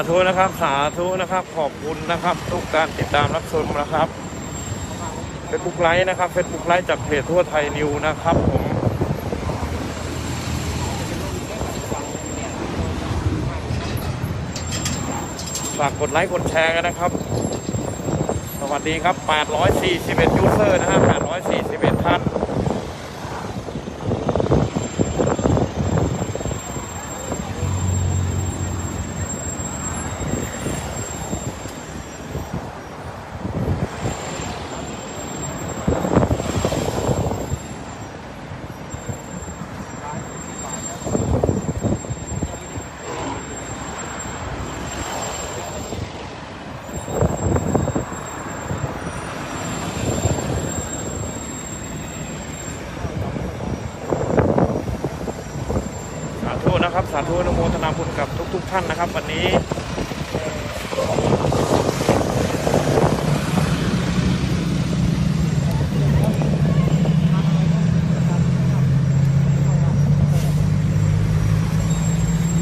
สาธุนะครับ สาธุนะครับ ขอบคุณนะครับ ทุกการติดตามรับชมนะครับเฟซบุ๊กไลฟ์นะครับเฟซบุ๊กไลฟ์จากเพจทั่วไทยนิวนะครับผมฝากกดไลค์กดแชร์กันนะครับ สวัสดีครับ 841 ยูเซอร์นะฮะ841 ท่าน สาธุ นะครับ สาธุอนุโมทนาบุญกับทุก ๆ ท่านนะครับ วันนี้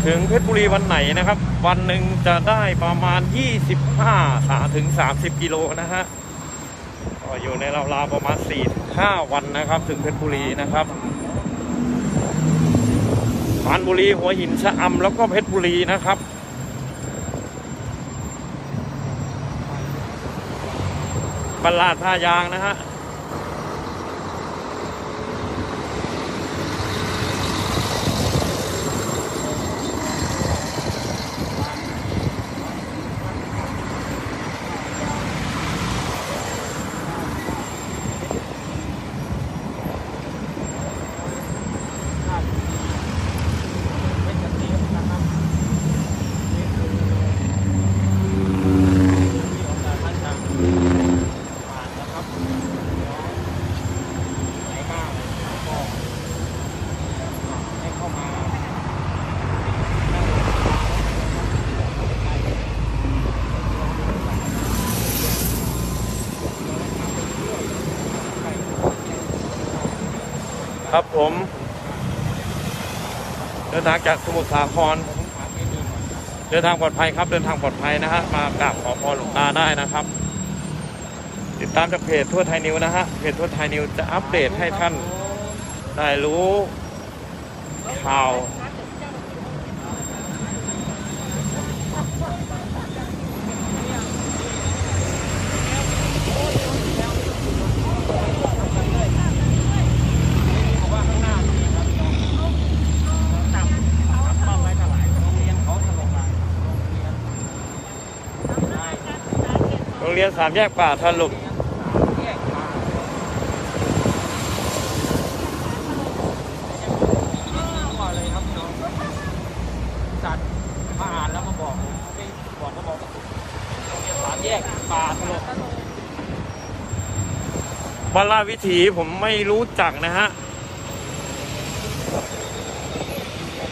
ถึงเพชรบุรีวันไหนนะครับ วันหนึ่งจะได้ประมาณ 25าถึง 30 กิโลนะฮะก็อยู่ในราวๆประมาณ 4-5 วันนะครับ ถึงเพชรบุรีนะครับ ปรานบุรีหัวหินชะอำแล้วก็เพชรบุรีนะครับบรรลาดท่ายางนะฮะ ครับผมเดินทางจากสมุทรสาคร เดินทางปลอดภัยครับ เดินทางปลอดภัยนะฮะมากราบขอพรหลวงตาได้นะครับ ติดตามจากเพจทั่วไทยนิวนะฮะเพจทั่วไทยนิวจะอัปเดตให้ท่านได้รู้ข่าว เรียนสามแยกป่าถล่มจัดมาอ่านแล้วมาบอกผมไม่บอกก็บอกโรงเรียนสามแยกป่าถล่มบรรลาดวิถีผมไม่รู้จักนะฮะ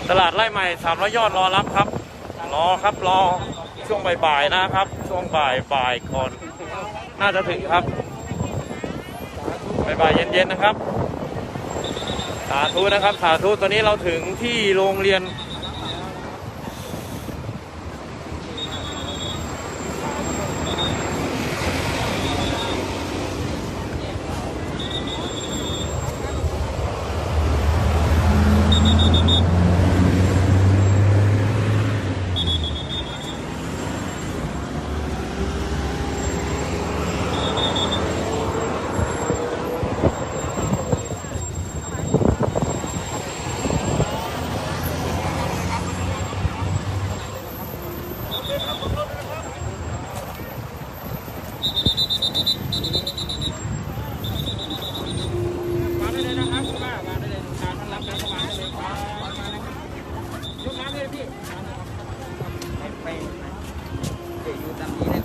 ตลาดไร่ใหม่สามร้อยยอดรอรับครับ รอครับรอ ช่วงบ่ายๆนะครับ ช่วงบ่ายบ่ายก่อน น่าจะถึงครับบ่ายๆเย็นๆนะครับ สาธุนะครับ สาธุตอนนี้เราถึงที่โรงเรียน มาได้เลยนะครับคุณป้ามาได้เลยการต้อนรับการเข้ามาได้เลยครับมาเลยครับยกน้ำเลยพี่ไปไปเดี๋ยวอยู่ตามนี้เลย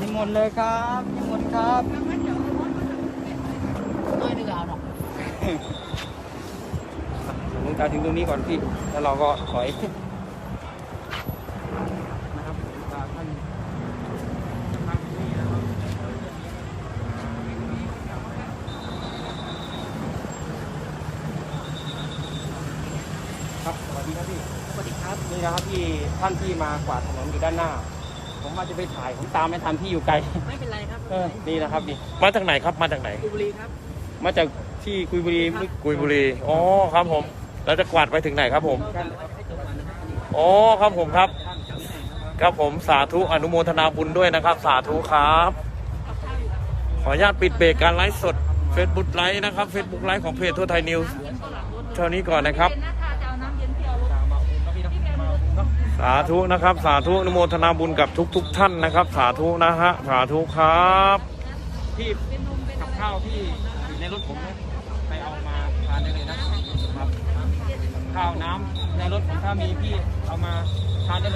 นิ มนต์เลยครับนิมนต์ครับน้อยนึกเอาหรอกหลวงตาถึงตรงนี้ก่อนพี่ แล้วเราก็ถอยนะครับหลวงตาท่านคดีครับพี่ สวัสดีครับ นี่นะครับพี่ท่านที่มากวาดถนนอยู่ด้านหน้า ผมว่าจะไปถ่ายผมตามไม่ทันพี่อยู่ไกลไม่เป็นไรครับเออนี่นะครับนี่มาจากไหนครับมาจากไหน กุบุรีครับมาจากที่กุยบุรีกุยบุรีอ๋อครับผมแล้วจะกวาดไปถึงไหนครับผมกันอ๋อครับผมครับ ครับผมสาธุอนุโมทนาบุญด้วยนะครับ สาธุครับ ขออนุญาตปิดเบรกการไลฟ์สด Facebook ไลฟ์นะครับ Facebook ไลฟ์ของเพจทั่วไทยนิวส์เท่านี้ก่อนนะครับ สาธุนะครับ สาธุนโมทนาบุญกับทุกๆท่านนะครับ สาธุนะฮะสาธุครับพี่กับข้าวพี่อยู่ในรถผมนะไปเอามาทานได้เลยนะครับข้าวน้ำในรถผมถ้ามีพี่เอามาทานได้เลย